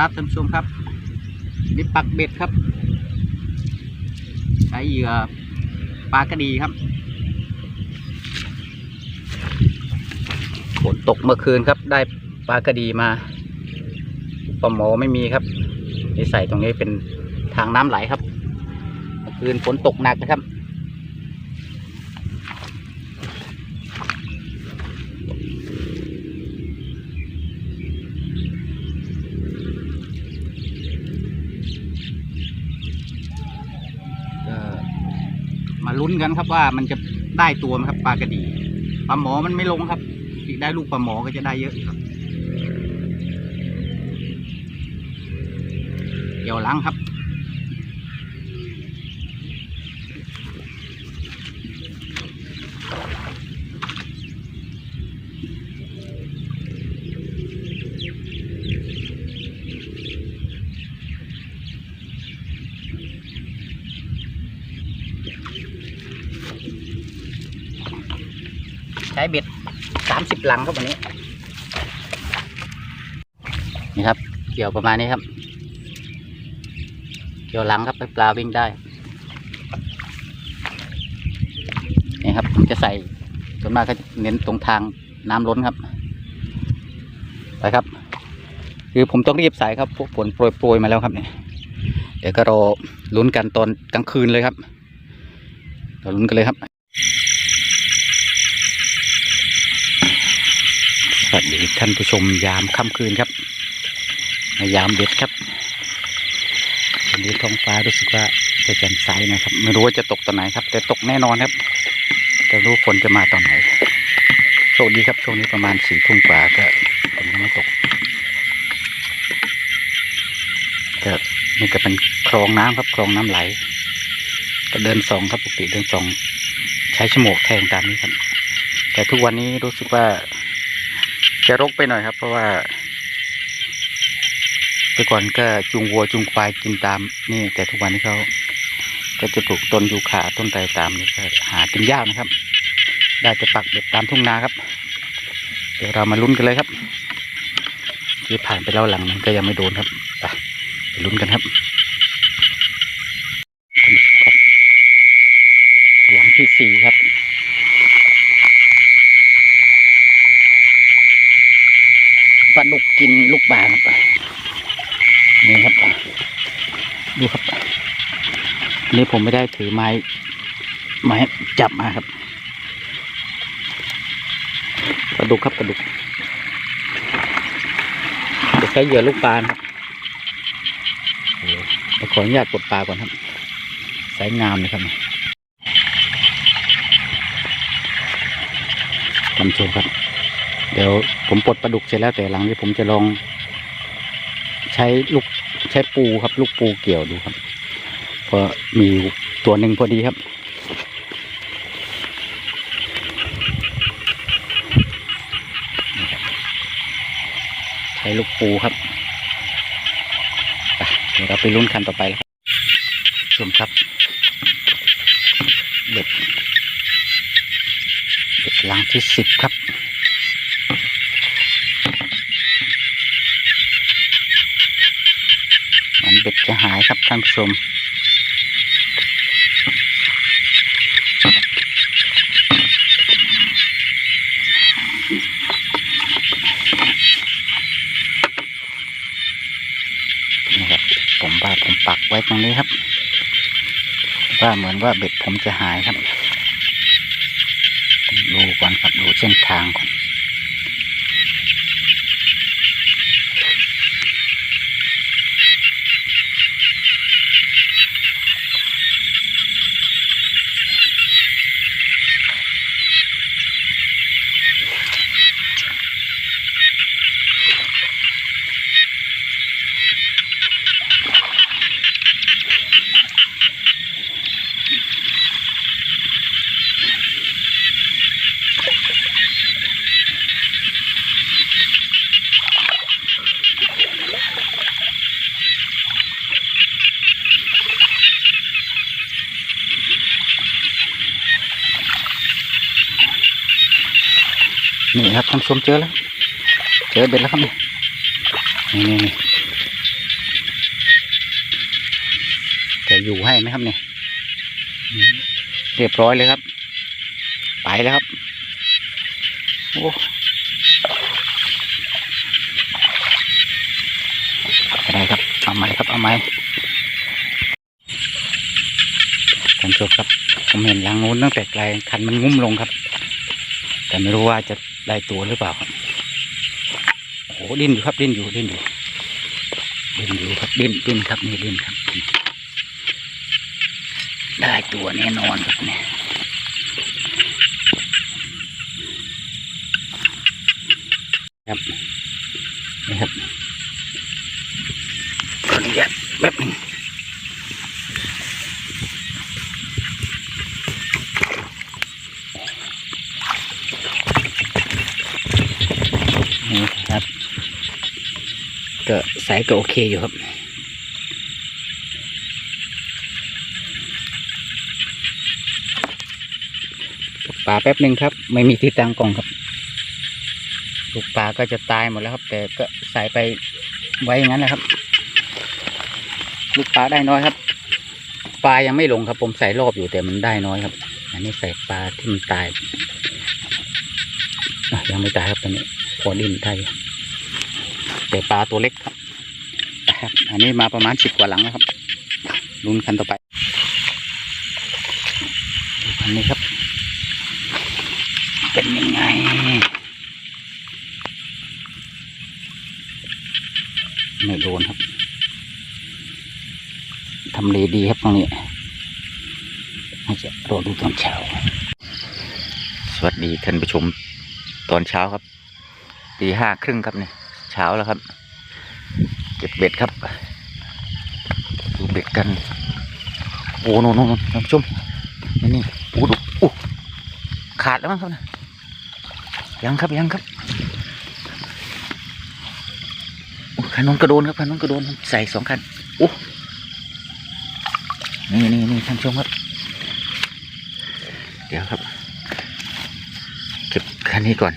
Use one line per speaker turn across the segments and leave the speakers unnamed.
ครับท่านผู้ชมครับนี่ปักเบ็ดครับใช้เหยื่อปลากระดีครับฝนตกเมื่อคืนครับ ได้ปลากระดีมาปลาหมอไม่มีครับนี่ใส่ตรงนี้เป็นทางน้ำไหลครับ เมื่อคืนฝนตกหนักนะครับ ลุ้นกันครับว่ามันจะได้ตัวไหมครับปลากระดีปลาหมอมันไม่ลงครับที่ได้ลูกปลาหมอก็จะได้เยอะครับเกี่ยวล้างครับ ใช้เบ็ด สามสิบลังครับวันนี้ นี่ครับ เกี่ยวประมาณนี้ครับ เกี่ยวหลังครับให้ปลาวิ่งได้ นี่ครับผมจะใส่ส่วนมากก็จะเน้นตรงทางน้ำล้นครับ ไปครับ คือผมต้องรีบใส่ครับพวกฝนโปรยๆมาแล้วครับเนี่ยเดี๋ยวก็รอลุ้นกันตอนกลางคืนเลยครับเราลุ้นกันเลยครับ สวัสดีท่านผู้ชมยามค่ำคืนครับ ยามเบ็ดครับวันนี้ท้องฟ้ารู้สึกว่าจะแจ่มใสนะครับ ไม่รู้ว่าจะตกตอนไหนครับ แต่ตกแน่นอนครับ แต่รู้ฝนจะมาตอนไหนโชคดีครับช่วงนี้ประมาณสี่ทุ่มกว่าก็ฝนยังไม่ตกก็นี่ก็เป็นคลองน้ำครับคลองน้ำไหล ก็เดินสองครับปกติเดินสอง ใช้ชั่วโมงแทงตามนี้ครับ แต่ทุกวันนี้รู้สึกว่า จะรกไปหน่อยครับ เพราะว่า แต่ก่อนก็จูงวัวจูงควายกินตามนี่ แต่ทุกวันนี้เขาก็จะปลูกต้นยูคาต้นไทรตามนี่ก็หากินยากนะครับ ได้จะปักเบ็ดตามทุ่งนาครับ เดี๋ยวเรามาลุ้นกันเลยครับที่ผ่านไปแล้วหลังนึงก็ยังไม่โดนครับไปไปลุ้นกันครับครับหลังที่สี่ครับ ปลาดุกกินลูกปลาครับนี่ครับ ดูครับนี่ผมไม่ได้ถือไม้ไม้จับมาครับปลาดุกครับปลาดุกจะใช้เหยื่อลูกปลาครับขออนุญาตกดปลาก่อนครับ สายงามเลยครับท่านผู้ชมครับ เดี๋ยวผมปลดปลาดุกเสร็จแล้วแต่หลังนี้ผมจะลอง ใช้ลูกใช้ปูครับ ลูกปูเกี่ยวดูครับพราะมีตัวหนึ่งพอดีครับ ใช้ลูกปูครับเดี๋ยวเราไปลุ้นคันต่อไปครับชมครับเด็ดเด็ดลังที่สิบครับ เหมือนเบ็ด จะหายครับท่านผู้ชม นี่ครับ ผมว่าผมปักไว้ตรงนี้ครับ ว่าเหมือนว่าเบ็ดผมจะหายครับ ดูก่อนครับ ดูเส้นทางก่อน นี่ครับท่านชมเจอแล้วเจอเบ็ดแล้วครับนี่นี่นี่จะอยู่ให้ไหมครับนี่เรียบร้อยเลยครับ ไปแล้วครับโอ้ได้ครับเอาไม้ครับเอาไม้ผมจมครับผมเห็นหลังงูตั้งแต่ไกลคันมันงุ้มลงครับ แต่ไม่รู้ว่าจะ ได้ตัวหรือเปล่าครับโอ้โหดิ้นอยู่ครับดิ้นอยู่ดิ้นอยู่ดิ้นอยู่ครับดิ้นดิ้นครับนี่ดิ้นครับ ได้ตัวแน่นอนครับเนี่ยครับนี่ครับขออนุญาตแป๊บนึงนี่ครับ ก็ สายก็โอเคอยู่ครับ ปลาแป๊บหนึ่งครับ ไม่มีที่ตั้งกล่องครับลูกปลาก็จะตายหมดแล้วครับ แต่ก็ใส่ไปไว้อย่างนั้นนะครับ ลูกปลาได้น้อยครับ ปลายังไม่ลงครับ ผมใส่รอบอยู่แต่มันได้น้อยครับ อันนี้ใส่ปลาที่มันตายยังไม่ตายครับตอนนี้พอดิ้นได้อยู่แต่ปลาตัวเล็กครับ ครับอันนี้มาประมาณสิบกว่าหลังแล้วครับลุ้นคันต่อไปดูคันนี้ครับ เป็นยังไงไม่โดนครับทำเลดีครับตรงนี้น่าจะรอดูตอนเช้า สวัสดีท่านผู้ชมตอนเช้าครับตีห้าครึ่งครับเนี่ยเช้าแล้วครับ เก็บเบ็ดครับดูเบ็ดกัน โอ้โนโนนท่านผู้ชมนี่นี่โอ้ดูโอ้ขาดแล้วมั้งครับนะยังครับยังครับคันนู้นกระโดนครับคันนู้นกระโดนใส่สองคันโอ้นี่นี่นี่ท่านผู้ชมครับ เดี๋ยวครับเก็บคันนี้ก่อน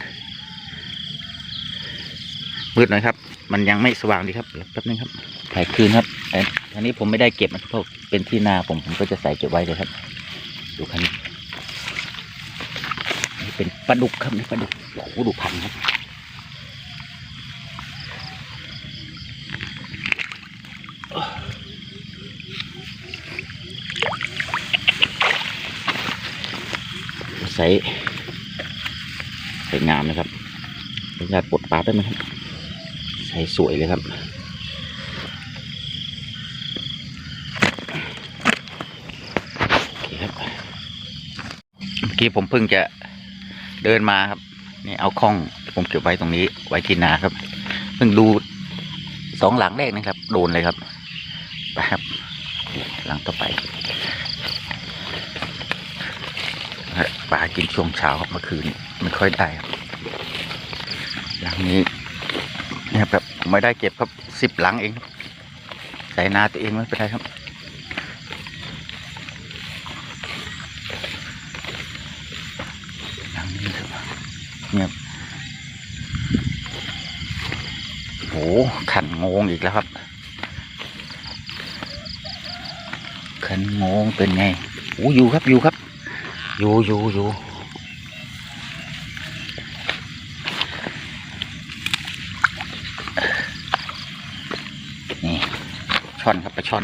มืดหน่อยครับ มันยังไม่สว่างดีครับเดี๋ยวแป๊บนึงครับถ่ายคืนครับอันนี้ผมไม่ได้เก็บนะครับเพราะเป็นที่นาผมผมก็จะใส่เก็บไว้เลยครับ ดูคันนี้นี่เป็นปลาดุกครับนี่ปลาดุกโอ้โหดูพันครับใส่ใส่งามนะครับขออนุญาตปลดปลาได้ไหมครับ ใสสวยเลยครับ โอเคครับ เมื่อกี้ผมเพิ่งจะเดินมาครับ นี่เอาข้องผมเก็บไว้ตรงนี้ ไว้ที่นาครับ เพิ่งดูสองหลังแรกนะครับ โดนเลยครับไปครับ หลังต่อไปปลากินช่วงเช้าครับเมื่อคืนไม่ค่อยได้ครับหลังนี้ เนี่ยแบบไม่ได้เก็บครับสิบหลังเอง ใส่นาตัวเองไม่เป็นไรครับหลังนี้ครับเงียโหขันงงอีกแล้วครับ ขันงงเป็นไงโอ้อยู่ครับอยู่ครับ อยู่อยู่อยู่นี่ ช่อนครับปลาช่อน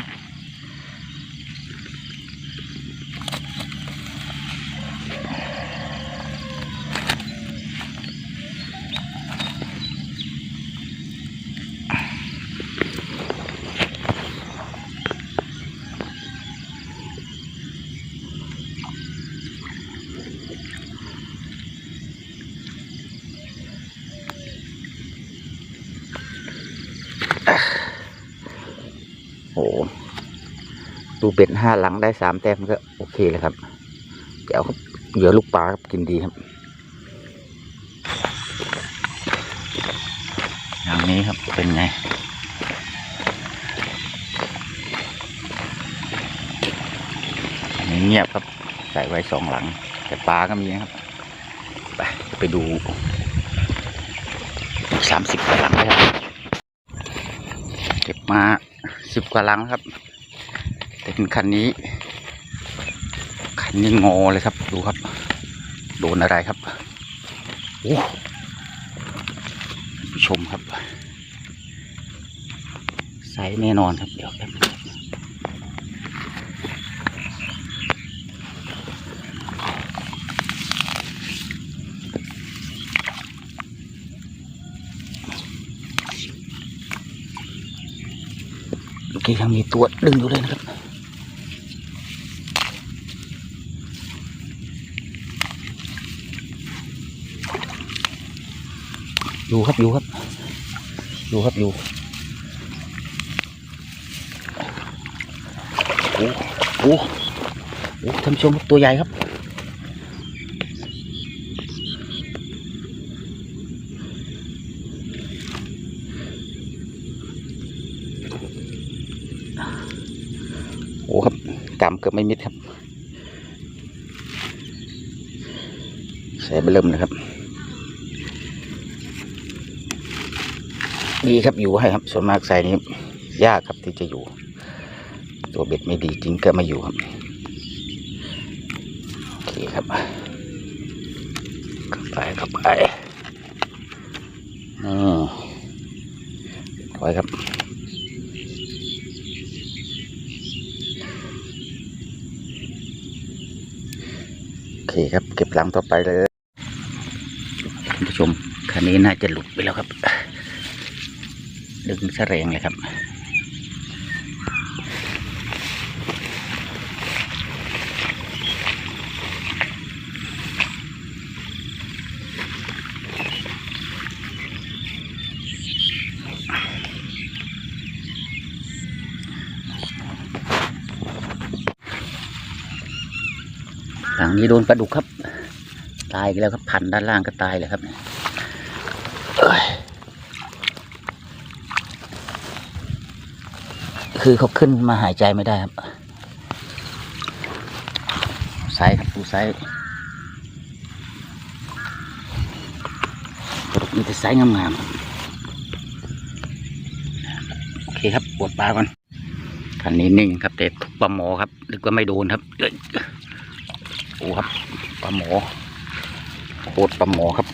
โอ้ดูเป็ดห้าหลังได้สามแต้มก็โอเคเลยครับเดี๋ยวครับเหยื่อลูกปลาครับกินดีครับ อย่างนี้ครับเป็นไงอันนี้เงียบครับใส่ไว้สองหลัง แต่ปลาก็มีนะครับ ไปไปดูสามสิบกว่หลังเลยครับเก็บมา สิบกว่าหลังครับ แต่เป็นคันนี้ คันนี้งอเลยครับ ดูครับ โดนอะไรครับ โอ้ผู้ชมครับ ใสแน่นอนครับ เดี๋ยวแป๊บนึงครับเมื่อ กี้ยังมีตัวดึงอยู่เลยนะครับ อยู่ครับอยู่ครับ อยู่ครับอยู่โอ้โหโอ้ท่านผู้ชมครับตัวใหญ่ครับ เกือบไม่มิดครับใส่เบลเริ่มนะครับ ดีครับอยู่ให้ครับ ส่วนมากใส่นี้ยากครับที่จะอยู่ ตัวเบ็ดไม่ดีจริงก็ไมาอยู่ครับโอเคครับเข้าไปเข้าไปนี่ถอยครับ โอเคครับ เก็บหลังต่อไปเลยท่านผู้ชมคันนี้น่าจะหลุดไปแล้วครับ ดึงแสรงเลยครับ นี้โดนปลาดุกครับ ตายแล้วครับพันด้านล่างก็ตายเลยครับเอ้ยคือเขาขึ้นมาหายใจไม่ได้ครับไซส์ครับดูไซส์ปลดมีแต่ไซส์งามๆโอเคครับปวดปลาก่อนคันนี้นิ่งครับแต่ทุกปลาหมอครับนึกว่าไม่โดนครับ โอ้ครับปลาหมอโคตรปลาหมอครับ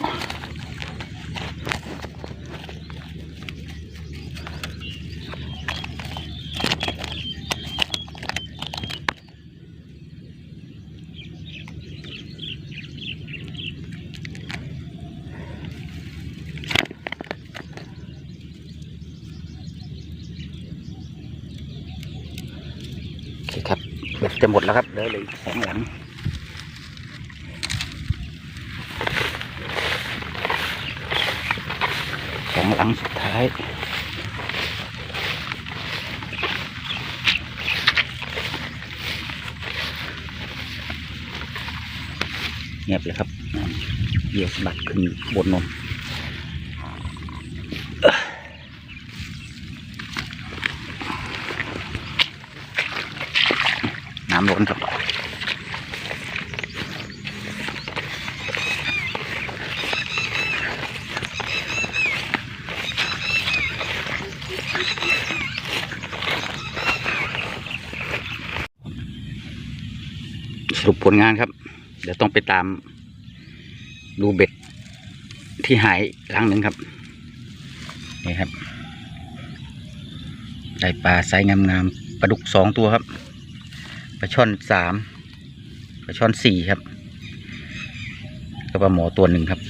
โอเคครับเบ็ดจะหมดแล้วครับเหลือเลยสองหลัง องหลังสุดท้าย เงียบเลยครับเหยียบสบัดขึ้นบนนนน้ำล้นครับ รุปผลงานครับ เดี๋ยวต้องไปตามดูเบ็ดที่หายอีกครั้งหนึ่งครับ นี่ครับ ได้ปลาไซส์งามๆปลาดุกสองตัวครับปลาช่อนสามปลาช่อนสี่ครับก็ปลาหมอตัวหนึ่งครับ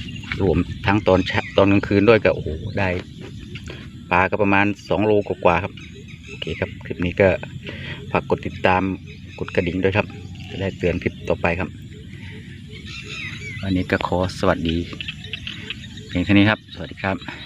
รวมทั้งตอนเช้าตอนกลางคืนด้วยก็โอ้โหได้ปลาก็ประมาณสองโลกว่าๆครับ โอเคครับ คลิปนี้ก็ฝากกดติดตามกดกระดิ่งด้วยครับ จะได้เตือนคลิปต่อไปครับ วันนี้ก็ขอสวัสดีเพียงแค่นี้ครับ สวัสดีครับ